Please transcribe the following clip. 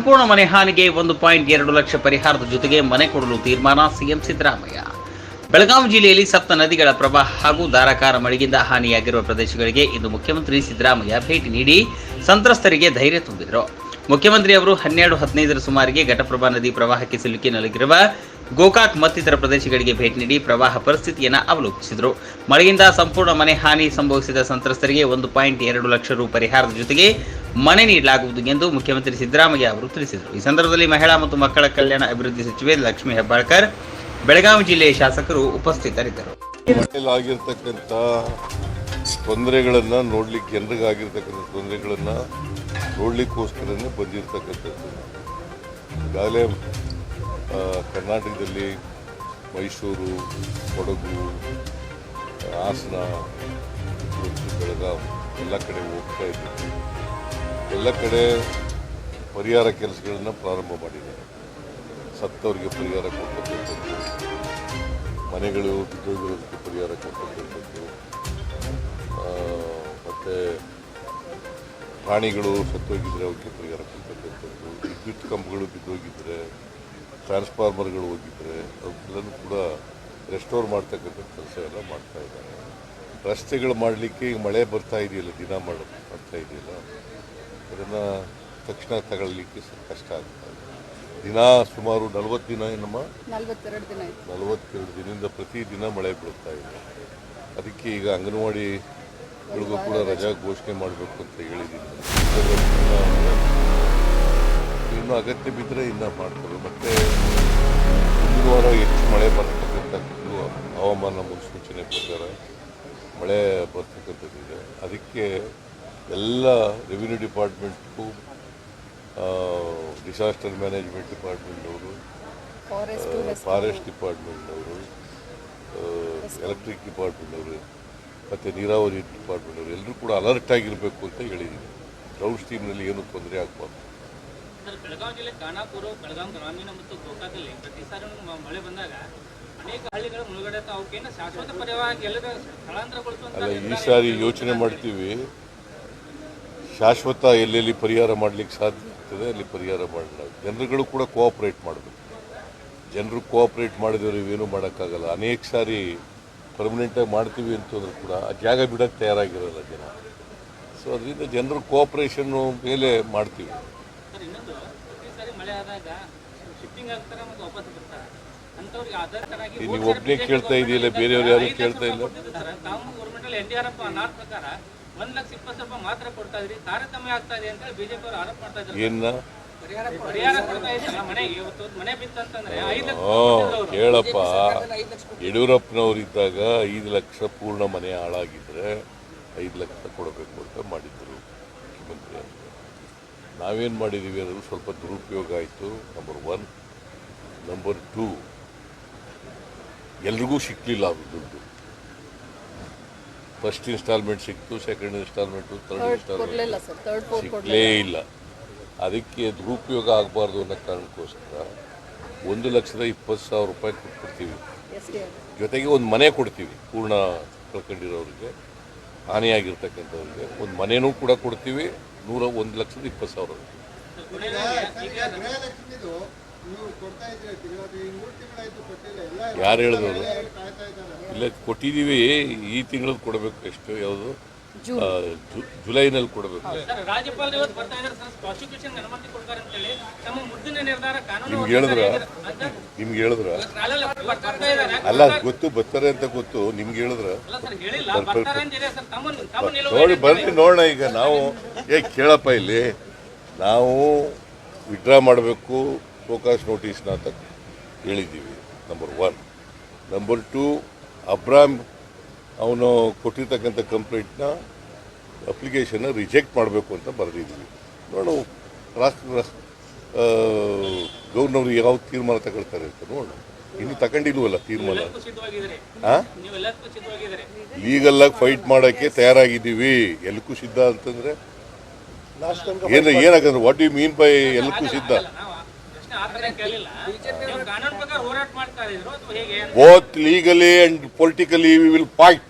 ಸಂಪೂರ್ಣ ಮನೆ ಹಾನಿಗೆ ಒಂದು ಪಾಯಿಂಟ್ ಎರಡು ಲಕ್ಷ ಪರಿಹಾರದ ಜೊತೆಗೆ ಮನೆ ಕೊಡಲು ತೀರ್ಮಾನ ಸಿಎಂ ಸಿದ್ದರಾಮಯ್ಯ. ಬೆಳಗಾವಿ ಜಿಲ್ಲೆಯಲ್ಲಿ ಸಪ್ತ ನದಿಗಳ ಪ್ರವಾಹ ಹಾಗೂ ಧಾರಾಕಾರ ಮಳೆಯಿಂದ ಹಾನಿಯಾಗಿರುವ ಪ್ರದೇಶಗಳಿಗೆ ಇಂದು ಮುಖ್ಯಮಂತ್ರಿ ಸಿದ್ದರಾಮಯ್ಯ ಭೇಟಿ ನೀಡಿ ಸಂತ್ರಸ್ತರಿಗೆ ಧೈರ್ಯ ತುಂಬಿದರು. ಮುಖ್ಯಮಂತ್ರಿ ಅವರು ಹನ್ನೆರಡು ಹದಿನೈದರ ಸುಮಾರಿಗೆ ಘಟಪ್ರಭಾ ನದಿ ಪ್ರವಾಹಕ್ಕೆ ಸಿಲುಕಿ ನಲುಗಿರುವ ಗೋಕಾಕ್ ಮತ್ತಿತರ ಪ್ರದೇಶಗಳಿಗೆ ಭೇಟಿ ನೀಡಿ ಪ್ರವಾಹ ಪರಿಸ್ಥಿತಿಯನ್ನು ಅವಲೋಕಿಸಿದರು. ಮಳೆಯಿಂದ ಸಂಪೂರ್ಣ ಮನೆ ಹಾನಿ ಸಂಭವಿಸಿದ ಸಂತ್ರಸ್ತರಿಗೆ ಒಂದು ಪಾಯಿಂಟ್ ಎರಡು ಲಕ್ಷ ರು ಪರಿಹಾರದ ಜೊತೆಗೆ ಮನೆ ನೀಡಲಾಗುವುದು ಎಂದು ಮುಖ್ಯಮಂತ್ರಿ ಸಿದ್ದರಾಮಯ್ಯ ಅವರು ತಿಳಿಸಿದರು. ಈ ಸಂದರ್ಭದಲ್ಲಿ ಮಹಿಳಾ ಮತ್ತು ಮಕ್ಕಳ ಕಲ್ಯಾಣ ಅಭಿವೃದ್ಧಿ ಸಚಿವೆ ಲಕ್ಷ್ಮೀ ಹೆಬ್ಬಾಳ್ಕರ್, ಬೆಳಗಾವಿ ಜಿಲ್ಲೆಯ ಶಾಸಕರು ಉಪಸ್ಥಿತರಿದ್ದರು. ತೊಂದರೆಗಳನ್ನು ನೋಡ್ಲಿಕ್ಕೆ ಜನರಿಗಾಗಿರ್ತಕ್ಕಂಥ ತೊಂದರೆಗಳನ್ನು ನೋಡ್ಲಿಕ್ಕೋಸ್ಕರನೇ ಬಂದಿರತಕ್ಕಂಥದ್ದು. ಈಗಾಗಲೇ ಕರ್ನಾಟಕದಲ್ಲಿ ಮೈಸೂರು, ಕೊಡಗು, ಹಾಸನ ಬೆಳಗಾವಿ ಎಲ್ಲ ಕಡೆ ಹೋಗ್ತಾ ಇದ್ದೀವಿ. ಎಲ್ಲ ಕಡೆ ಪರಿಹಾರ ಕೆಲಸಗಳನ್ನು ಪ್ರಾರಂಭ ಮಾಡಿದ್ದಾರೆ. ಸತ್ತವರಿಗೆ ಪರಿಹಾರ ಕೊಡ್ತಕ್ಕಂಥದ್ದು, ಮನೆಗಳು ಬಿದ್ದೋಗಿರೋದಕ್ಕೆ ಪರಿಹಾರ ಕೊಡ್ತಕ್ಕಂಥದ್ದು ಮತ್ತೆ ಪ್ರಾಣಿಗಳು ಸತ್ತೋಗಿದ್ರೆ ಅವಕ್ಕೆ ಪರಿಹಾರ ಕೊಡ್ತಕ್ಕಂಥದ್ದು ವಿದ್ಯುತ್ ಕಂಬಗಳು ಬಿದ್ದೋಗಿದ್ರೆ ಟ್ರಾನ್ಸ್ಫಾರ್ಮರ್ಗಳು ಹೋಗಿದ್ರೆ ಅವಕ್ಕೆಲ್ಲನೂ ಕೂಡ ರೆಸ್ಟೋರ್ ಮಾಡ್ತಕ್ಕಂಥ ಕೆಲಸ ಎಲ್ಲ ಮಾಡ್ತಾ ಇದ್ದಾರೆ. ರಸ್ತೆಗಳು ಮಾಡಲಿಕ್ಕೆ ಈಗ ಮಳೆ ಬರ್ತಾ ಇದೆಯಲ್ಲ ದಿನ ಮಾಡ ಬರ್ತಾ ಇದೆಯಲ್ಲ ಅದನ್ನು ತಕ್ಷಣ ತಗೊಳ್ಲಿಕ್ಕೆ ಸ್ವಲ್ಪ ಕಷ್ಟ ಆಗ್ತಾ ಇದೆ. ದಿನ ಸುಮಾರು ನಲವತ್ತು ದಿನ ನಮ್ಮ ನಲ್ವತ್ತೆರಡು ದಿನ ದಿನದಿಂದ ಪ್ರತಿದಿನ ಮಳೆ ಬೀಳ್ತಾ ಇದೆ. ಅದಕ್ಕೆ ಈಗ ಅಂಗನವಾಡಿಗಳಿಗೂ ಕೂಡ ರಜಾ ಘೋಷಣೆ ಮಾಡಬೇಕು ಅಂತ ಹೇಳಿದ್ದೀನಿ. ಇನ್ನೂ ಅಗತ್ಯ ಬಿದ್ದರೆ ಇನ್ನು ಮಾಡ್ತಾರೆ ಮತ್ತೆ ಮುಂದಿನ ವಾರ ಹೆಚ್ಚು ಮಳೆ ಬರ್ತಕ್ಕಂಥದ್ದು ಹವಾಮಾನ ಮುನ್ಸೂಚನೆ ಪ್ರಕಾರ ಮಳೆ ಬರ್ತಕ್ಕಂಥದ್ದಿದೆ. ಅದಕ್ಕೆ ಎಲ್ಲ ರೆವಿನ್ಯೂ ಡಿಪಾರ್ಟ್ಮೆಂಟ್ಗೂ ಡಿಸಾಸ್ಟರ್ ಮ್ಯಾನೇಜ್ಮೆಂಟ್ ಡಿಪಾರ್ಟ್ಮೆಂಟ್ನವರು ಫಾರೆಸ್ಟ್ ಫಾರೆಸ್ಟ್ ಡಿಪಾರ್ಟ್ಮೆಂಟ್ನವರು ಎಲೆಕ್ಟ್ರಿಕ್ ಡಿಪಾರ್ಟ್ಮೆಂಟ್ನವರು ಮತ್ತು ನೀರಾವರಿ ಡಿಪಾರ್ಟ್ಮೆಂಟ್ನವರು ಎಲ್ಲರೂ ಕೂಡ ಅಲರ್ಟ್ ಆಗಿರಬೇಕು ಅಂತ ಹೇಳಿದ್ದೀನಿ ಗ್ರೌಂಡ್ ಸ್ಟೀಮ್ನಲ್ಲಿ ಏನೂ ತೊಂದರೆ ಆಗಬಾರ್ದು. ಸರ್ ಬೆಳಗಾವಿ ಜಿಲ್ಲೆ ಖಾನಾಪುರ ಬೆಳಗಾವಿ ಗ್ರಾಮೀಣ ಮತ್ತು ಗೋಕಾಕಲ್ಲಿ ಪ್ರತಿ ಸಾರಿ ಮ- ಮಳೆ ಬಂದಾಗ ಅನೇಕ ಹಳ್ಳಿಗಳು ಮುಳುಗಡೆ ಆಗ್ತಾವೆ. ಅವಕ್ಕೇನು ಶಾಶ್ವತ ಪರಿಹಾರ ಎಲ್ಲದ ಸ್ಥಳಾಂತರಗೊಳಿಸುವಂತ ಅಲ್ಲ ಈ ಸಾರಿ ಯೋಚನೆ ಮಾಡ್ತೀವಿ. ಶಾಶ್ವತ ಎಲ್ಲೆಲ್ಲಿ ಪರಿಹಾರ ಮಾಡಲಿಕ್ಕೆ ಸಾಧ್ಯ ಆಗ್ತದೆ ಅಲ್ಲಿ ಪರಿಹಾರ ಮಾಡಲ್ಲ ಜನರುಗಳು ಕೂಡ ಕೋಆಪರೇಟ್ ಮಾಡಬೇಕು. ಜನರು ಕೋಆಪ್ರೇಟ್ ಮಾಡಿದವರು ಇವೇನು ಮಾಡೋಕ್ಕಾಗಲ್ಲ. ಅನೇಕ ಸಾರಿ ಪರ್ಮನೆಂಟಾಗಿ ಮಾಡ್ತೀವಿ ಅಂತಂದ್ರೂ ಕೂಡ ಆ ಜಾಗ ಬಿಡೋಕ್ಕೆ ತಯಾರಾಗಿರಲ್ಲ ಜನ. ಸೊ ಅದರಿಂದ ಜನರು ಕೋಆಪ್ರೇಷನ್ನು ಮೇಲೆ ಮಾಡ್ತೀವಿ. ನೀವು ಒಬ್ಬನೇ ಕೇಳ್ತಾ ಇದೆಯಲ್ಲ ಬೇರೆಯವ್ರು ಯಾರು ಕೇಳ್ತಾ ಇಲ್ಲ? ಒಂದ್ ಲಕ್ಷ ಇಪ್ಪತ್ತು ಸಾವಿರ ರೂಪಾಯಿ ಮಾತ್ರ ಕೊಡ್ತಾ ಇದ್ರಿ ತಾರತಮ್ಯ ಆಗ್ತಾ ಇದೆ ಅಂತ ಬಿಜೆಪಿ ಆರೋಪ ಮಾಡ್ತಾ ಇದ್ದಾರೆ ಕೇಳಪ್ಪ. ಯಡಿಯೂರಪ್ಪನವರಿದ್ದಾಗ ಐದು ಲಕ್ಷ ಪೂರ್ಣ ಮನೆ ಹಾಳಾಗಿದ್ರೆ ಐದು ಲಕ್ಷ ಕೊಡಬೇಕು ಅಂತ ಮಾಡಿದ್ರು ಮುಖ್ಯಮಂತ್ರಿ ಅಂತ ನಾವೇನು ಮಾಡಿದ್ದೀವಿ ಅನ್ನೋದು ಸ್ವಲ್ಪ ದುರುಪಯೋಗ ಆಯಿತು. ನಂಬರ್ ಒನ್ ನಂಬರ್ ಟೂ ಎಲ್ರಿಗೂ ಸಿಕ್ಕಲಿಲ್ಲ ಅದು ದುಡ್ಡು. ಫಸ್ಟ್ ಇನ್ಸ್ಟಾಲ್ಮೆಂಟ್ ಸಿಕ್ತು second installment third third installment ಸಿಕ್ಕಲೇ ಇಲ್ಲ. ಅದಕ್ಕೆ ದುರುಪಯೋಗ ಆಗಬಾರ್ದು ಅನ್ನೋ ಕಾರಣಕ್ಕೋಸ್ಕರ ಒಂದು ಲಕ್ಷದ ಇಪ್ಪತ್ತು ಸಾವಿರ ರೂಪಾಯಿ ಕೊಟ್ಬಿಡ್ತೀವಿ. ಜೊತೆಗೆ ಒಂದು ಮನೆ ಕೊಡ್ತೀವಿ ಪೂರ್ಣ ಕಳ್ಕೊಂಡಿರೋರಿಗೆ ಹಾನಿಯಾಗಿರ್ತಕ್ಕಂಥವ್ರಿಗೆ ಒಂದು ಮನೆಯೂ ಕೂಡ ಕೊಡ್ತೀವಿ ನೂರ ಒಂದು ಲಕ್ಷದ ಇಪ್ಪತ್ತು ಸಾವಿರ ಯಾರು ಹೇಳಿದವರು? ಇಲ್ಲ ಕೊಟ್ಟಿದ್ದೀವಿ ಈ ತಿಂಗಳು ಕೊಡಬೇಕು ಎಷ್ಟು ಯಾವುದು. ಜುಲೈನಲ್ಲಿ ಕೊಡಬೇಕು. ಸರ್ ರಾಜ್ಯಪಾಲರು ಇವತ್ತು ಬರ್ತಾ ಇದ್ದಾರೆ ಸರ್ ಪ್ರಾಸಿಕ್ಯೂಷನ್ ಅನುಮತಿ ಕೊಡ್ತಾರೆ ಅಂತೇಳಿ. ತಮ್ಮ ಮುದ್ದಿನ ನಿರ್ಧಾರ ಕಾನೂನು ನಿಮ್ಗೆ ಹೇಳಿದ್ರ? ನಿಮ್ಗೆ ಹೇಳಿದ್ರ? ಅಲ್ಲ ಗೊತ್ತು ಬರ್ತಾರೆ ಅಂತ ಗೊತ್ತು. ನಿಮ್ಗೆ ಹೇಳಿದ್ರ? ಅಲ್ಲ ಸರ್ ಹೇಳಿಲ್ಲ. ಬರ್ತಾರೆ. ಅಂತಿದೆ ಸರ್. ತಮ್ಮ ತಮ್ಮ ನಿಲುವು ನೋಡಿ ಬರ್ತೀನಿ ನೋಡೋಣ ಈಗ ನಾವು. ಏ ಕೇಳಪ್ಪ ಇಲ್ಲಿ. ನಾವು ವಿಡ್ರಾ ಮಾಡಬೇಕು. ಫೋಕಸ್ ನೋಟಿಸ್ನ ಅಂತ ಹೇಳಿದ್ದೀವಿ ನಂಬರ್ ಒನ್ ನಂಬರ್ ಟು ಅಬ್ರಾಮ್ ಅವನು ಕೊಟ್ಟಿರ್ತಕ್ಕಂಥ ಕಂಪ್ಲೇಂಟ್ನ ಅಪ್ಲಿಕೇಶನ್ನ ರಿಜೆಕ್ಟ್ ಮಾಡಬೇಕು ಅಂತ ಬರೆದಿದ್ದೀವಿ. ನೋಡೋಣ ರಾಷ್ಟ್ರ ಗೌರ್ನವ್ರು ಯಾವ ತೀರ್ಮಾನ ತಗೊಳ್ತಾರೆ ಅಂತ ನೋಡೋಣ. ಇನ್ನು ತಗೊಂಡಿಲ್ವಲ್ಲ ತೀರ್ಮಾನ? ಲೀಗಲ್ಲಾಗಿ ಫೈಟ್ ಮಾಡೋಕ್ಕೆ ತಯಾರಾಗಿದ್ದೀವಿ. ಎಲ್ಲಕ್ಕೂ ಸಿದ್ಧ ಅಂತಂದ್ರೆ ಏನು ಏನಾಗಂದ್ರೆ ವಾಟ್ ಯು ಮೀನ್ ಬೈ ಎಲ್ಲಕ್ಕೂ ಸಿದ್ಧ? Both legally and politically we will fight